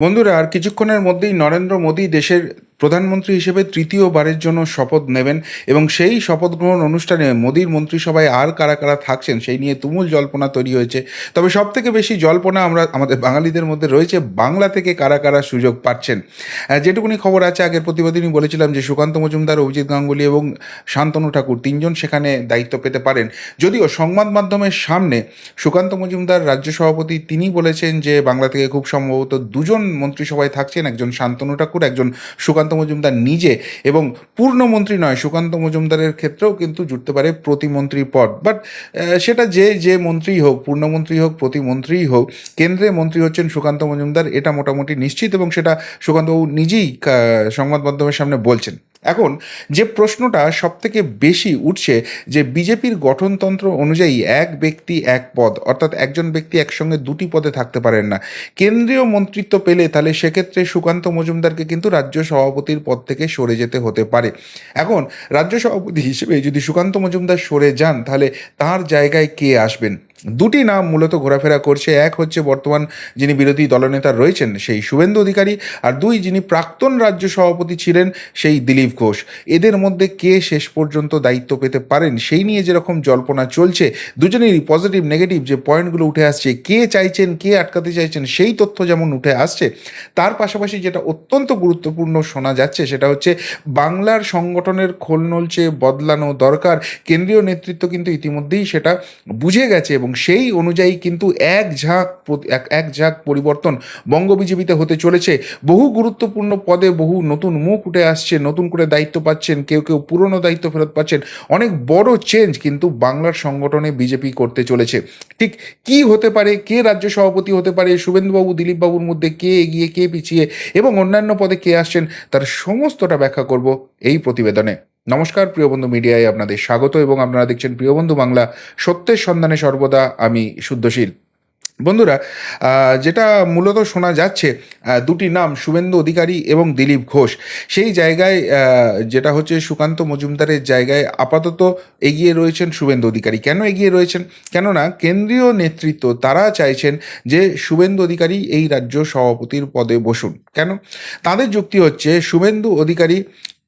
বন্ধুরা আর কিছুক্ষণের মধ্যেই নরেন্দ্র মোদী দেশের প্রধানমন্ত্রী হিসেবে তৃতীয়বারের জন্য শপথ নেবেন এবং সেই শপথ গ্রহণ অনুষ্ঠানে মোদীর মন্ত্রিসভায় আর কারা কারা থাকছেন সেই নিয়ে তুমুল জল্পনা তৈরি হয়েছে। তবে সব থেকে বেশি জল্পনা আমরা আমাদের বাঙালিদের মধ্যে রয়েছে, বাংলা থেকে কারা কারা সুযোগ পাচ্ছেন। যেটুকুনি খবর আছে, আগের প্রতিবেদনই বলেছিলাম যে সুকান্ত মজুমদার, অভিজিৎ গাঙ্গুলি এবং শান্তনু ঠাকুর তিনজন সেখানে দায়িত্ব পেতে পারেন। যদিও সংবাদ মাধ্যমের সামনে সুকান্ত মজুমদার রাজ্য সভাপতি তিনি বলেছেন যে বাংলা থেকে খুব সম্ভবত দুজন মন্ত্রিসভায় থাকছেন, একজন শান্তনু ঠাকুর, একজন সুকান্ত মজুমদার নিজে এবং পূর্ণমন্ত্রী নয়, সুকান্ত মজুমদারের ক্ষেত্রেও কিন্তু জুটতে পারে প্রতিমন্ত্রী পদ। বাট সেটা যে যে মন্ত্রী হোক পূর্ণমন্ত্রী হোক, প্রতিমন্ত্রীই হোক, কেন্দ্রে মন্ত্রী হচ্ছেন সুকান্ত মজুমদার, এটা মোটামুটি নিশ্চিত এবং সেটা সুকান্তবাবু নিজেই সংবাদ মাধ্যমের সামনে বলছেন। এখন যে প্রশ্নটা সব থেকে বেশি উঠছে যে বিজেপির গঠনতন্ত্র অনুযায়ী এক ব্যক্তি এক পদ, অর্থাৎ একজন ব্যক্তি একসঙ্গে দুটি পদে থাকতে পারেন না। কেন্দ্রীয় মন্ত্রিত্ব পেলে তাহলে সেক্ষেত্রে সুকান্ত মজুমদারকে কিন্তু রাজ্য সভাপতির পদ থেকে সরে যেতে হতে পারে। এখন রাজ্য সভাপতি হিসেবে যদি সুকান্ত মজুমদার সরে যান, তাহলে তার জায়গায় কে আসবেন? দুটি নাম মূলত ঘোরাফেরা করছে। এক হচ্ছে বর্তমান যিনি বিরোধী দলনেতা রয়েছেন, সেই শুভেন্দু অধিকারী, আর দুই যিনি প্রাক্তন রাজ্য সভাপতি ছিলেন, সেই দিলীপ ঘোষ। এদের মধ্যে কে শেষ পর্যন্ত দায়িত্ব পেতে পারেন, সেই নিয়ে যেরকম জল্পনা চলছে, দুজনেরই পজিটিভ নেগেটিভ যে পয়েন্টগুলো উঠে আসছে, কে চাইছেন, কে আটকাতে চাইছেন, সেই তথ্য যেমন উঠে আসছে, তার পাশাপাশি যেটা অত্যন্ত গুরুত্বপূর্ণ শোনা যাচ্ছে, সেটা হচ্ছে বাংলার সংগঠনের খোল নলচে বদলানো দরকার। কেন্দ্রীয় নেতৃত্ব কিন্তু ইতিমধ্যেই সেটা বুঝে গেছে এবং সেই অনুযায়ী কিন্তু এক ঝাঁক এক ঝাঁক পরিবর্তন বঙ্গ বিজেপিতে হতে চলেছে। বহু গুরুত্বপূর্ণ পদে বহু নতুন মুখ উঠে আসছে, নতুন করে দায়িত্ব পাচ্ছেন, কেউ কেউ পুরনো দায়িত্ব ফেরত পাচ্ছেন। অনেক বড় চেঞ্জ কিন্তু বাংলার সংগঠনে বিজেপি করতে চলেছে। ঠিক কি হতে পারে, কে রাজ্য সভাপতি হতে পারে, শুভেন্দুবাবু, দিলীপবাবুর মধ্যে কে এগিয়ে, কে পিছিয়ে এবং অন্যান্য পদে কে আসছেন, তার সমস্তটা ব্যাখ্যা করব এই প্রতিবেদনে। নমস্কার, প্রিয় বন্ধু মিডিয়ায় আপনাদের স্বাগত এবং আপনারা দেখছেন প্রিয় বন্ধু বাংলা, সত্যের সন্ধানে সর্বদা আমি শুদ্ধশীল। বন্ধুরা যেটা মূলত শোনা যাচ্ছে দুটি নাম, শুভেন্দু অধিকারী এবং দিলীপ ঘোষ। সেই জায়গায় যেটা হচ্ছে সুকান্ত মজুমদারের জায়গায় আপাতত এগিয়ে রয়েছেন শুভেন্দু অধিকারী। কেন এগিয়ে রয়েছেন? কেননা কেন্দ্রীয় নেতৃত্ব তারা চাইছেন যে শুভেন্দু অধিকারী এই রাজ্য সভাপতির পদে বসুন। কেন? তাদের যুক্তি হচ্ছে, শুভেন্দু অধিকারী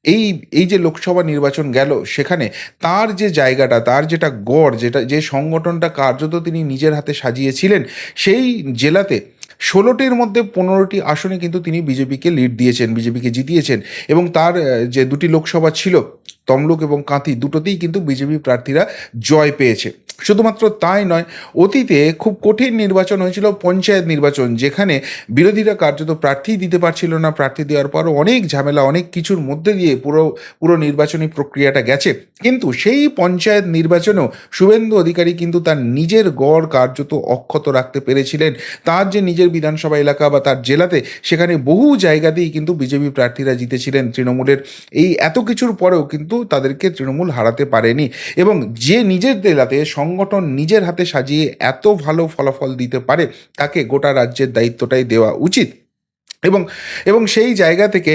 এই এই যে লোকসভা নির্বাচন গেল, সেখানে তার যে জায়গাটা, তার যেটা গড়, যেটা, যে সংগঠনটা কার্যত তিনি নিজের হাতে সাজিয়েছিলেন, সেই জেলাতে ষোলোটির মধ্যে পনেরোটি আসনে কিন্তু তিনি বিজেপিকে লিড দিয়েছেন, বিজেপিকে জিতিয়েছেন। এবং তার যে দুটি লোকসভা ছিল, তমলুক এবং কাঁথি, দুটোতেই কিন্তু বিজেপি প্রার্থীরা জয় পেয়েছে। শুধুমাত্র তাই নয়, অতীতে খুব কঠিন নির্বাচন হয়েছিল, পঞ্চায়েত নির্বাচন, যেখানে বিরোধীরা কার্যত প্রার্থী দিতে পারছিল না। প্রার্থী দেওয়ার পরও অনেক ঝামেলা, অনেক কিছুর মধ্যে দিয়ে পুরো পুরো নির্বাচনী প্রক্রিয়াটা গেছে। কিন্তু সেই পঞ্চায়েত নির্বাচনেও শুভেন্দু অধিকারী কিন্তু তার নিজের গড় কার্যত অক্ষত রাখতে পেরেছিলেন। তার যে নিজের বিধানসভা এলাকা বা তার জেলাতে সেখানে বহু জায়গাতেই কিন্তু বিজেপি প্রার্থীরা জিতেছিলেন তৃণমূলের। এই এত কিছুর পরেও কিন্তু তাদেরকে তৃণমূল হারাতে পারেনি এবং যে নিজের জেলাতে সংগঠন নিজের হাতে সাজিয়ে এত ভালো ফলাফল দিতে পারে, তাকে গোটা রাজ্যের দায়িত্বটাই দেওয়া উচিত। এবং এবং সেই জায়গা থেকে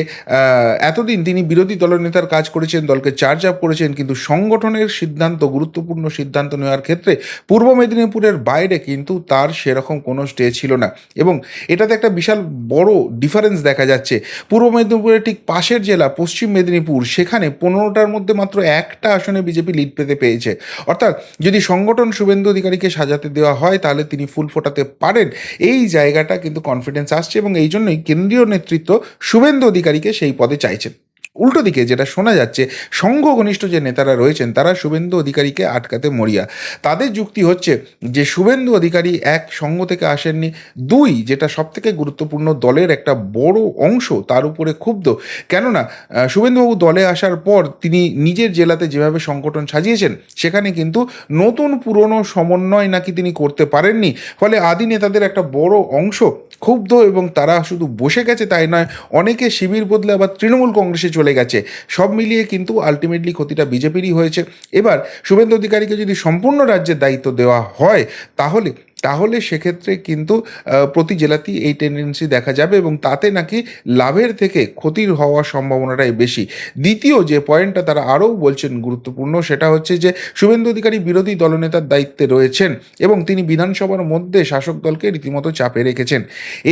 এতদিন তিনি বিরোধী দলনেতার কাজ করেছেন, দলকে চার্জ আপ করেছেন, কিন্তু সংগঠনের সিদ্ধান্ত, গুরুত্বপূর্ণ সিদ্ধান্ত নেওয়ার ক্ষেত্রে পূর্ব মেদিনীপুরের বাইরে কিন্তু তার সেরকম কোনো স্টে ছিল না। এবং এটাতে একটা বিশাল বড় ডিফারেন্স দেখা যাচ্ছে। পূর্ব মেদিনীপুরের ঠিক পাশের জেলা, পশ্চিম মেদিনীপুর, সেখানে পনেরোটার মধ্যে মাত্র একটা আসনে বিজেপি লিড পেতে পেয়েছে। অর্থাৎ যদি সংগঠন শুভেন্দু অধিকারীকে সাজাতে দেওয়া হয়, তাহলে তিনি ফুল ফোটাতে পারেন। এই জায়গাটা কিন্তু কনফিডেন্স আসছে এবং এই জন্যই কেন্দ্রীয় নেতৃত্ব শুভেন্দু অধিকারীকে সেই পদে চাইছেন। উল্টো দিকে যেটা শোনা যাচ্ছে সংঘ ঘনিষ্ঠ যে নেতারা রয়েছেন, তারা শুভেন্দু অধিকারীকে আটকাতে মরিয়া। তাদের যুক্তি হচ্ছে যে, শুভেন্দু অধিকারী এক সংঘ থেকে আসেননি। দুই, যেটা সব থেকে গুরুত্বপূর্ণ, দলের একটা বড় অংশ, তার উপরে ক্ষুব্ধ। কেননা শুভেন্দুবাবু দলে আসার পর তিনি নিজের জেলাতে যেভাবে সংগঠন সাজিয়েছেন, সেখানে কিন্তু নতুন পুরনো সমন্বয় নাকি তিনি করতে পারেননি। ফলে আদি নেতাদের একটা বড় অংশ ক্ষুব্ধ এবং তারা শুধু বসে গেছে তাই নয়, অনেকে শিবির বদলে আবার তৃণমূল কংগ্রেসে চলে গেছে। সব মিলিয়ে কিন্তু আলটিমেটলি ক্ষতিটা বিজেপিরই হয়েছে। এবার শুভেন্দু অধিকারীকে যদি সম্পূর্ণ রাজ্যের দায়িত্ব দেওয়া হয়, তাহলে তাহলে সেক্ষেত্রে কিন্তু প্রতি জেলাতেই এই টেন্ডেন্সি দেখা যাবে এবং তাতে নাকি লাভের থেকে ক্ষতির হওয়ার সম্ভাবনাটাই বেশি। দ্বিতীয় যে পয়েন্টটা তারা আরও বলছেন গুরুত্বপূর্ণ, সেটা হচ্ছে যে শুভেন্দু অধিকারী বিরোধী দলনেতার দায়িত্বে রয়েছেন এবং তিনি বিধানসভার মধ্যে শাসক দলকে রীতিমতো চাপে রেখেছেন।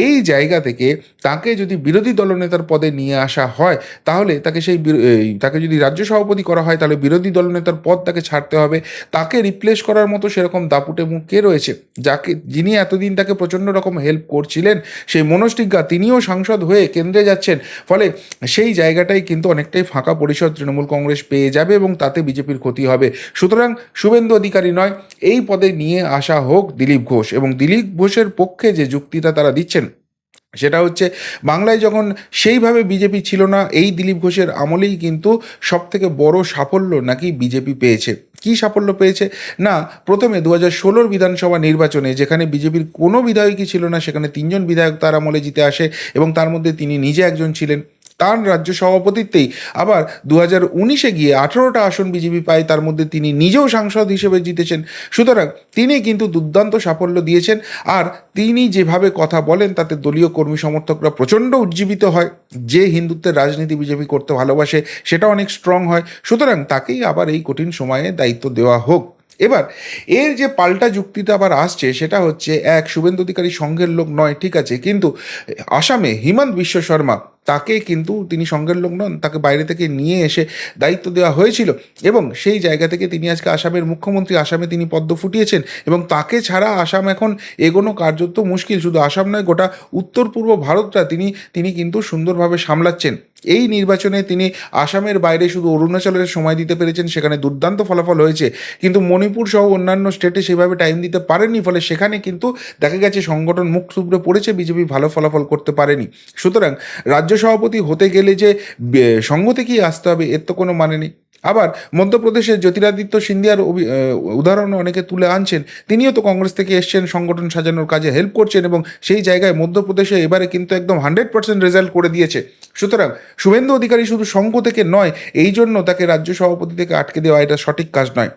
এই জায়গা থেকে তাকে যদি বিরোধী দলনেতার পদে নিয়ে আসা হয়, তাহলে তাকে সেই তাকে যদি রাজ্য সভাপতি করা হয়, তাহলে বিরোধী দলনেতার পদ তাকে ছাড়তে হবে। তাকে রিপ্লেস করার মতো সেরকম দাপুটে মুখ কে রয়েছে। যাকে যিনি এতদিন তাকে প্রচণ্ড রকম হেল্প করছিলেন, সেই মনস্টিজ্ঞা তিনিও সাংসদ হয়ে কেন্দ্রে যাচ্ছেন। ফলে সেই জায়গাটাই কিন্তু অনেকটাই ফাঁকা পরিষদ তৃণমূল কংগ্রেস পেয়ে যাবে এবং তাতে বিজেপির ক্ষতি হবে। সুতরাং শুভেন্দু অধিকারী নয়, এই পদে নিয়ে আসা হোক দিলীপ ঘোষ এবং দিলীপ ঘোষের পক্ষে যে যুক্তিটা তারা দিচ্ছেন সেটা হচ্ছে বাংলায় যখন সেইভাবে বিজেপি ছিল না, এই দিলীপ ঘোষের আমলেই কিন্তু সব থেকে বড় সাফল্য নাকি বিজেপি পেয়েছে। কি সাফল্য পেয়েছে? না, প্রথমে দু হাজার ষোলোর বিধানসভা নির্বাচনে যেখানে বিজেপির কোনো বিধায়কই ছিল না, সেখানে তিনজন বিধায়ক তার আমলে জিতে আসে এবং তার মধ্যে তিনি নিজে একজন ছিলেন। তার রাজ্য সভাপতিত্বেই। আবার দু হাজার উনিশে গিয়ে আঠেরোটা আসন বিজেপি পায়, তার মধ্যে তিনি নিজেও সাংসদ হিসেবে জিতেছেন। সুতরাং তিনি কিন্তু দুর্দান্ত সাফল্য দিয়েছেন। আর তিনি যেভাবে কথা বলেন, তাতে দলীয় কর্মী সমর্থকরা প্রচণ্ড উজ্জীবিত হয়। যে হিন্দুত্বের রাজনীতি বিজেপি করতে ভালোবাসে, সেটা অনেক স্ট্রং হয়। সুতরাং তাকেই আবার এই কঠিন সময়ে দায়িত্ব দেওয়া হোক। এবার, এর যে পাল্টা যুক্তিটা আবার আসছে, সেটা হচ্ছে, এক, শুভেন্দু অধিকারী সংঘের লোক নয়, ঠিক আছে। কিন্তু, আসামে হিমন্ত বিশ্ব শর্মা তাকে কিন্তু তিনি সংঘের লোক নন, তাকে বাইরে থেকে নিয়ে এসে দায়িত্ব দেওয়া হয়েছিল এবং সেই জায়গা থেকে তিনি আজকে আসামের মুখ্যমন্ত্রী আসামে তিনি পদ্ম ফুটিয়েছেন এবং তাকে ছাড়া আসাম এখন এগোনো কার্যত মুশকিল। শুধু আসাম নয়, গোটা উত্তর পূর্ব ভারতটা তিনি তিনি কিন্তু সুন্দরভাবে সামলাচ্ছেন। এই নির্বাচনে তিনি আসামের বাইরে শুধু অরুণাচলের সময় দিতে পেরেছেন, সেখানে দুর্দান্ত ফলাফল হয়েছে। কিন্তু মণিপুর সহ অন্যান্য স্টেটে সেভাবে টাইম দিতে পারেননি, ফলে সেখানে কিন্তু দেখা গেছে সংগঠন মুখ থুবড়ে পড়েছে, বিজেপি ভালো ফলাফল করতে পারেনি। সুতরাং রাজ্য সভাপতি হতে গেলে যে সঙ্গ থেকেই আসতে হবে, এর তো কোনো মানে নেই। আবার মধ্যপ্রদেশের জ্যোতিরাদিত্য সিন্ধিয়ার উদাহরণও উদাহরণ অনেকে তুলে আনছেন, তিনিও তো কংগ্রেস থেকে এসছেন, সংগঠন সাজানোর কাজে হেল্প করছেন এবং সেই জায়গায় মধ্যপ্রদেশে এবারে কিন্তু একদম হান্ড্রেড পার্সেন্ট রেজাল্ট করে দিয়েছে। সুতরাং শুভেন্দু অধিকারী শুধু সঙ্গ থেকে নয় এই জন্য তাকে রাজ্য সভাপতি থেকে আটকে দেওয়া এটা সঠিক কাজ নয়।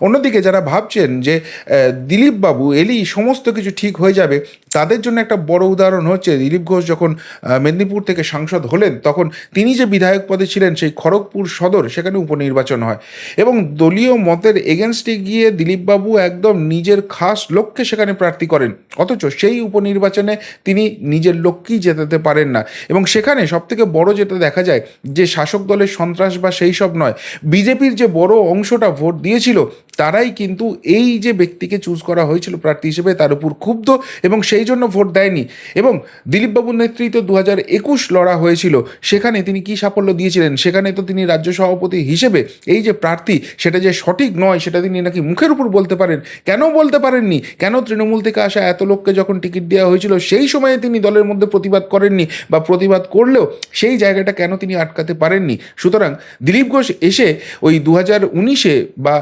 অন্যদিকে যারা ভাবছেন যে আহ, দিলীপ বাবু এলেই সমস্ত কিছু ঠিক হয়ে যাবে তাদের জন্য একটা বড় উদাহরণ হচ্ছে দিলীপ ঘোষ যখন মেদিনীপুর থেকে সাংসদ হলেন তখন তিনি যে বিধায়ক পদে ছিলেন সেই খড়গপুর সদর সেখানে উপনির্বাচন হয়। এবং দলীয় মতের এগেনস্টে গিয়ে দিলীপবাবু একদম নিজের খাস লক্ষ্যে সেখানে প্রার্থী করেন। অথচ সেই উপনির্বাচনে তিনি নিজের লক্ষ্যেই জেতাতে পারেন না। এবং সেখানে সবথেকে বড় যেটা দেখা যায়, যে শাসক দলের সন্ত্রাস বা সেই সব নয়। বিজেপির যে বড় অংশটা ভোট দিয়েছিল তারাই কিন্তু এই যে ব্যক্তিকে চুজ করা হয়েছিল প্রার্থী হিসেবে তার উপর ক্ষুব্ধ এবং সেই জন্য ভোট দেয়নি। এবং দিলীপবাবুর নেতৃত্বে দু হাজার একুশ লড়া হয়েছিল। সেখানে তিনি কি সাফল্য দিয়েছিলেন? সেখানে তো তিনি রাজ্য সভাপতি হিসেবে এই যে প্রার্থী, সেটা যে সঠিক নয়, সেটা তিনি নাকি মুখের উপর বলতে পারেন। কেন বলতে পারেননি? কেন তৃণমূল থেকে আসা এত লোককে যখন টিকিট দেওয়া হয়েছিল, সেই সময়ে তিনি দলের মধ্যে প্রতিবাদ করেননি বা প্রতিবাদ করলেও সেই জায়গাটা কেন তিনি আটকাতে পারেননি? সুতরাং দিলীপ ঘোষ এসে ওই দু হাজার উনিশে বা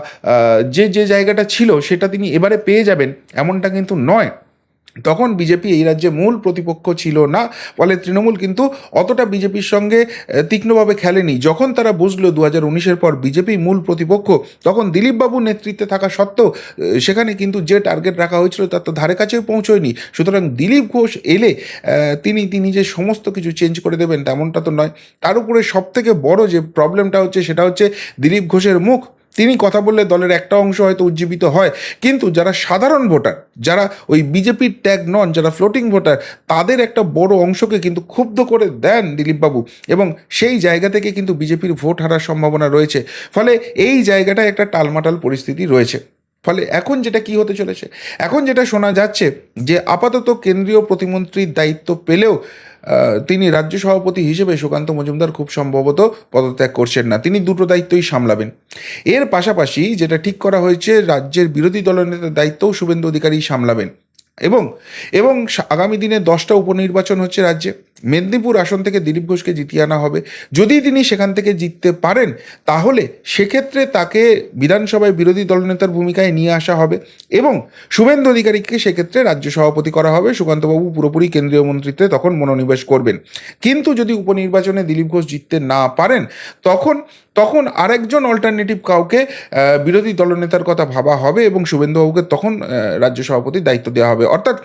যে যে জায়গাটা ছিল সেটা তিনি এবারে পেয়ে যাবেন, এমনটা কিন্তু নয়। তখন বিজেপি এই রাজ্যে মূল প্রতিপক্ষ ছিল না, ফলে তৃণমূল কিন্তু অতটা বিজেপির সঙ্গে তীক্ষ্ণভাবে খেলেনি। যখন তারা বুঝলো দু হাজার উনিশের পর বিজেপি মূল প্রতিপক্ষ, তখন দিলীপবাবুর নেতৃত্বে থাকা সত্ত্বেও সেখানে কিন্তু যে টার্গেট রাখা হয়েছিল তার তো ধারে কাছেও পৌঁছয়নি। সুতরাং দিলীপ ঘোষ এলে তিনি তিনি যে সমস্ত কিছু চেঞ্জ করে দেবেন তেমনটা তো নয়। তার উপরে সব থেকে বড় যে প্রবলেমটা হচ্ছে সেটা হচ্ছে দিলীপ ঘোষের মুখ। তিনি কথা বললে দলের একটা অংশ হয়তো উজ্জীবিত হয়। কিন্তু যারা সাধারণ ভোটার, যারা ওই বিজেপির ট্যাগ নন, যারা ফ্লোটিং ভোটার, তাদের একটা বড় অংশকে কিন্তু ক্ষুব্ধ করে দেন দিলীপবাবু এবং সেই জায়গা থেকে কিন্তু বিজেপির ভোট হারার সম্ভাবনা রয়েছে। ফলে এই জায়গাটায় একটা টালমাটাল পরিস্থিতি রয়েছে। ফলে এখন যেটা কি হতে চলেছে? এখন যেটা শোনা যাচ্ছে যে আপাতত কেন্দ্রীয় প্রতিমন্ত্রীর দায়িত্ব পেলেও তিনি রাজ্য সভাপতি হিসেবে সুকান্ত মজুমদার খুব সম্ভবত পদত্যাগ করছেন না। তিনি দুটো দায়িত্বই সামলাবেন। এর পাশাপাশি যেটা ঠিক করা হয়েছে, রাজ্যের বিরোধী দলনেতার দায়িত্বও শুভেন্দু অধিকারী সামলাবেন। এবং এবং আগামী দিনে দশটা উপনির্বাচন হচ্ছে রাজ্যে। মেদিনীপুর আসন থেকে দিলীপ ঘোষকে জিতিয়ে আনা হবে। যদি তিনি সেখান থেকে জিততে পারেন, তাহলে সেক্ষেত্রে তাকে বিধানসভায় বিরোধী দলনেতার ভূমিকায় নিয়ে আসা হবে এবং শুভেন্দু অধিকারীকে সেক্ষেত্রে রাজ্য সভাপতি করা হবে। সুকান্তবাবু পুরোপুরি কেন্দ্রীয় মন্ত্রিত্বে তখন মনোনিবেশ করবেন। কিন্তু যদি উপনির্বাচনে দিলীপ ঘোষ জিততে না পারেন, তখন তখন আরেকজন অল্টারনেটিভ কাউকে বিরোধী দলনেতার কথা ভাবা হবে এবং শুভেন্দুবাবুকে তখন রাজ্য সভাপতির দায়িত্ব দেওয়া হবে। অর্থাৎ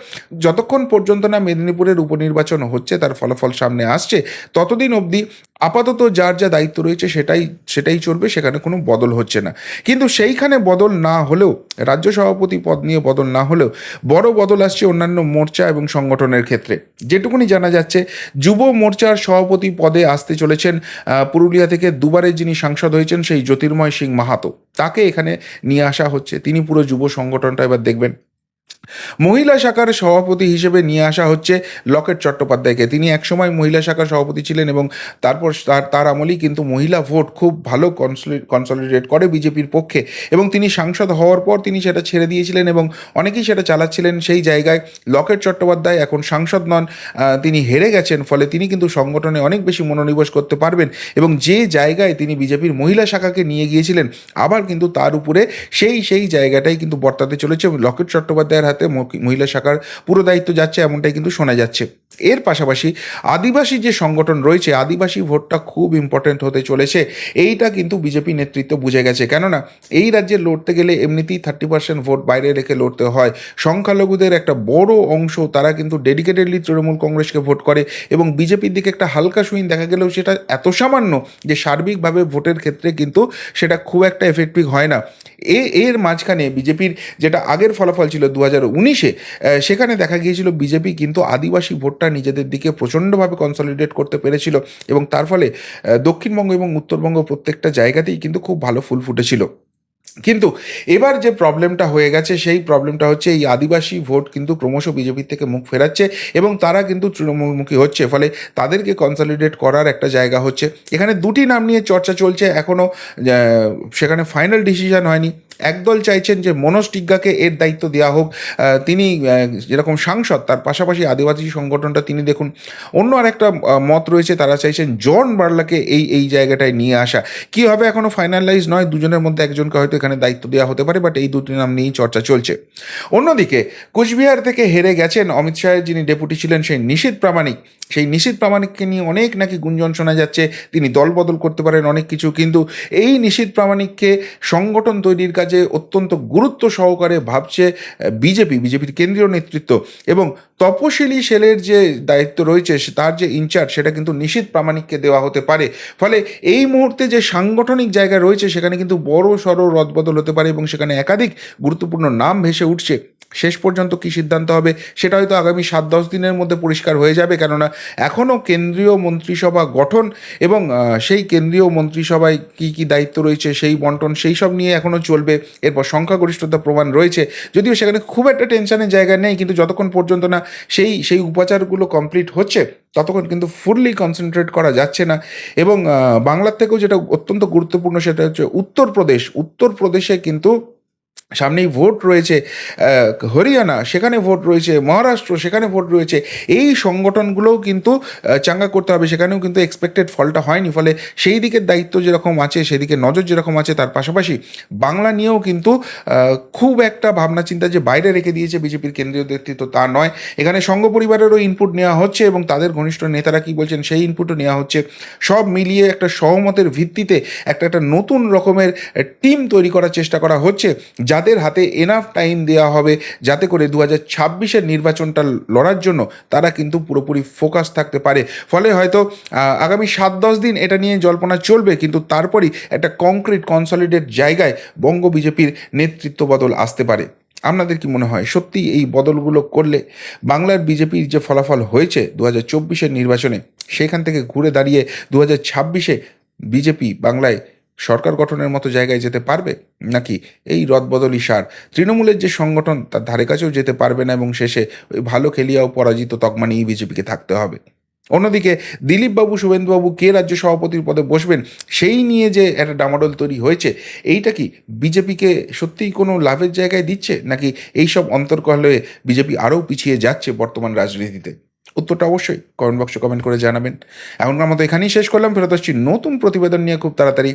যতক্ষণ পর্যন্ত না মেদিনীপুরের উপনির্বাচন হচ্ছে, তার ফলাফল সামনে আসছে, ততদিন অবধি আপাতত যার যা দায়িত্ব রয়েছে সেটাই সেটাই চলবে, সেখানে কোনো বদল হচ্ছে না। কিন্তু সেইখানে বদল না হলেও, রাজ্য সভাপতি পদ নিয়ে বদল না হলেও, বড় বদল আসছে অন্যান্য মোর্চা এবং সংগঠনের ক্ষেত্রে। যেটুকুনি জানা যাচ্ছে, যুব মোর্চার সভাপতি পদে আসতে চলেছেন পুরুলিয়া থেকে দুবারের যিনি সাংসদ হয়েছেন সেই জ্যোতির্ময় সিং মাহাতো। তাকে এখানে নিয়ে আসা হচ্ছে। তিনি পুরো যুব সংগঠনটা এবার দেখবেন। মহিলা শাখার সভাপতি হিসেবে নিয়ে আসা হচ্ছে লকেট চট্টোপাধ্যায়কে। তিনি একসময় মহিলা শাখার সভাপতি ছিলেন এবং তারপর তার তার আমলেই কিন্তু মহিলা ভোট খুব ভালো কনসলিডেট করে বিজেপির পক্ষে এবং তিনি সাংসদ হওয়ার পর তিনি সেটা ছেড়ে দিয়েছিলেন এবং অনেকেই সেটা চালাচ্ছিলেন সেই জায়গায়। লকেট চট্টোপাধ্যায় এখন সাংসদ নন তিনি হেরে গেছেন, ফলে তিনি কিন্তু সংগঠনে অনেক বেশি মনোনিবেশ করতে পারবেন এবং যে জায়গায় তিনি বিজেপির মহিলা শাখাকে নিয়ে গিয়েছিলেন, আবার কিন্তু তার উপরে সেই সেই জায়গাটাই কিন্তু বর্তাতে চলেছে লকেট চট্টোপাধ্যায়ের হাতে মহিলা শাখার পুরো দায়িত্ব যাচ্ছে এমনটাই কিন্তু শোনা যাচ্ছে। এর পাশাপাশি আদিবাসী যে সংগঠন রয়েছে, আদিবাসী ভোটটা খুব ইম্পর্টেন্ট হতে চলেছে। এইটা কিন্তু বিজেপি নেতৃত্ব বুঝে গেছে। কেননা, এই রাজ্যে লড়তে গেলে এমনিতেই থার্টি পার্সেন্ট ভোট বাইরে রেখে লড়তে হয়। সংখ্যালঘুদের একটা বড় অংশ তারা কিন্তু ডেডিকেটেডলি তৃণমূল কংগ্রেসকে ভোট করে এবং বিজেপির দিকে একটা হালকা সুইং দেখা গেলেও সেটা এত সামান্য যে সার্বিকভাবে ভোটের ক্ষেত্রে কিন্তু সেটা খুব একটা এফেক্টিভ হয় না। এ, এর মাঝখানে বিজেপির যেটা আগের ফলাফল ছিল দু হাজার উনিশে সেখানে দেখা গিয়েছিল বিজেপি কিন্তু আদিবাসী ভোটটা নিজেদের দিকে প্রচণ্ডভাবে কনসলিডেট করতে পেরেছিল এবং তার ফলে দক্ষিণবঙ্গ এবং উত্তরবঙ্গ প্রত্যেকটা জায়গাতেই কিন্তু খুব ভালো ফুল ফুটেছিল। কিন্তু এবার যে প্রবলেমটা হয়ে গেছে সেই প্রবলেমটা হচ্ছে এই আদিবাসী ভোট কিন্তু ক্রমশ বিজেপির থেকে মুখ ফেরাচ্ছে এবং তারা কিন্তু তৃণমূলমুখী হচ্ছে। ফলে তাদেরকে কনসলিডেট করার একটা জায়গা হচ্ছে। এখানে দুটি নাম নিয়ে চর্চা চলছে এখনও সেখানে ফাইনাল ডিসিশন হয়নি। একদল চাইছেন যে মনোজ টিগ্গাকে এর দায়িত্ব দেওয়া হোক। তিনি যেরকম সাংসদ তার পাশাপাশি আদিবাসী সংগঠনটা তিনি দেখুন। অন্য আরেকটা আহ, মত রয়েছে তারা চাইছেন জন বার্লাকে এই এই জায়গাটায় নিয়ে আসা। কি হবে এখনও ফাইনালাইজ নয় দুজনের মধ্যে একজনকে হয়তো এখানে দায়িত্ব দেওয়া হতে পারে বাট এই দুটি নাম নিয়েই চর্চা চলছে। অন্যদিকে, কুচবিহার থেকে হেরে গেছেন অমিত শাহের যিনি ডেপুটি ছিলেন সেই নিশীত প্রামাণিক। সেই নিশীত প্রামাণিককে নিয়ে অনেক নাকি গুঞ্জন শোনা যাচ্ছে। তিনি দল বদল করতে পারেন অনেক কিছু, কিন্তু এই নিশীত প্রামাণিককে সংগঠন তৈরির কাজে অত্যন্ত গুরুত্ব সহকারে ভাবছে বিজেপি, বিজেপির কেন্দ্রীয় নেতৃত্ব। এবং তপশিলি সেলের যে দায়িত্ব রয়েছে তার যে ইনচার্জ, সেটা কিন্তু নিশীত প্রামাণিককে দেওয়া হতে পারে। ফলে এই মুহূর্তে যে সাংগঠনিক জায়গা রয়েছে, সেখানে কিন্তু বড় সড়ো রদবদল হতে পারে এবং সেখানে একাধিক গুরুত্বপূর্ণ নাম ভেসে উঠছে। শেষ পর্যন্ত কি সিদ্ধান্ত হবে, সেটা হয়তো আগামী সাত দশ দিনের মধ্যে পরিষ্কার হয়ে যাবে। কেননা এখনও কেন্দ্রীয় মন্ত্রিসভা গঠন এবং সেই কেন্দ্রীয় মন্ত্রিসভায় কি কি দায়িত্ব রয়েছে, সেই বন্টন, সেই সব নিয়ে এখনও চলবে। এরপর সংখ্যাগরিষ্ঠতা প্রমাণ রয়েছে। যদিও সেখানে খুব একটা টেনশনের জায়গা নেই, কিন্তু যতক্ষণ পর্যন্ত না সেই সেই উপাচারগুলো কমপ্লিট হচ্ছে, ততক্ষণ কিন্তু ফুললি কনসেন্ট্রেট করা যাচ্ছে না। এবং বাংলার থেকেও যেটা অত্যন্ত গুরুত্বপূর্ণ, সেটা হচ্ছে উত্তরপ্রদেশ। উত্তরপ্রদেশে কিন্তু সামনেই ভোট রয়েছে হরিয়ানা, সেখানে ভোট রয়েছে, মহারাষ্ট্র, সেখানে ভোট রয়েছে, এই সংগঠনগুলোও কিন্তু চাঙ্গা করতে হবে, সেখানেও কিন্তু এক্সপেক্টেড ফলটা হয়নি, ফলে সেই দিকের দায়িত্ব যেরকম আছে, সেদিকে নজর যেরকম আছে, তার পাশাপাশি বাংলা নিয়েও কিন্তু খুব একটা ভাবনা চিন্তা যে বাইরে রেখে দিয়েছে বিজেপির কেন্দ্রীয় নেতৃত্ব, তা নয়। এখানে সংঘ পরিবারেরও ইনপুট নেওয়া হচ্ছে এবং তাদের ঘনিষ্ঠ নেতারা কি বলছেন, সেই ইনপুটও নেওয়া হচ্ছে। সব মিলিয়ে একটা সহমতের ভিত্তিতে একটা একটা নতুন রকমের টিম তৈরি করার চেষ্টা করা হচ্ছে যাদের হাতে এনাফ টাইম দেওয়া হবে, যাতে করে দু হাজার ছাব্বিশের নির্বাচনটা লড়ার জন্য তারা কিন্তু পুরোপুরি ফোকাস থাকতে পারে। ফলে হয়তো আগামী সাত দশ দিন এটা নিয়ে জল্পনা চলবে, কিন্তু তারপরই একটা কংক্রিট কনসলিডেট জায়গায় বঙ্গ বিজেপির নেতৃত্ব বদল আসতে পারে। আপনাদের কি মনে হয় সত্যি এই বদলগুলো করলে বাংলার বিজেপির যে ফলাফল হয়েছে দু হাজার চব্বিশের নির্বাচনে, সেখান থেকে ঘুরে দাঁড়িয়ে দু হাজার ছাব্বিশে বিজেপি বাংলায় সরকার গঠনের মতো জায়গায় যেতে পারবে? নাকি এই রদবদলই সার? তৃণমূলের যে সংগঠন, তার ধারে কাছেও যেতে পারবে না এবং শেষে ওই ভালো খেলিয়াও পরাজিত তকমা নিয়েই বিজেপিকে থাকতে হবে। অন্যদিকে দিলীপবাবু, শুভেন্দুবাবু কে রাজ্য সভাপতির পদে বসবেন, সেই নিয়ে যে একটা ডামাডোল তৈরি হয়েছে, এইটা কি বিজেপিকে সত্যিই কোনো লাভের জায়গায় দিচ্ছে? নাকি এইসব অন্তর্কলয়ে বিজেপি আরও পিছিয়ে যাচ্ছে বর্তমান রাজনীতিতে? উত্তরটা অবশ্যই কমেন্ট বক্সে কমেন্ট করে জানাবেন। এখনকার মতো এখানেই শেষ করলাম। ফেরত আসছি নতুন প্রতিবেদন নিয়ে খুব তাড়াতাড়ি।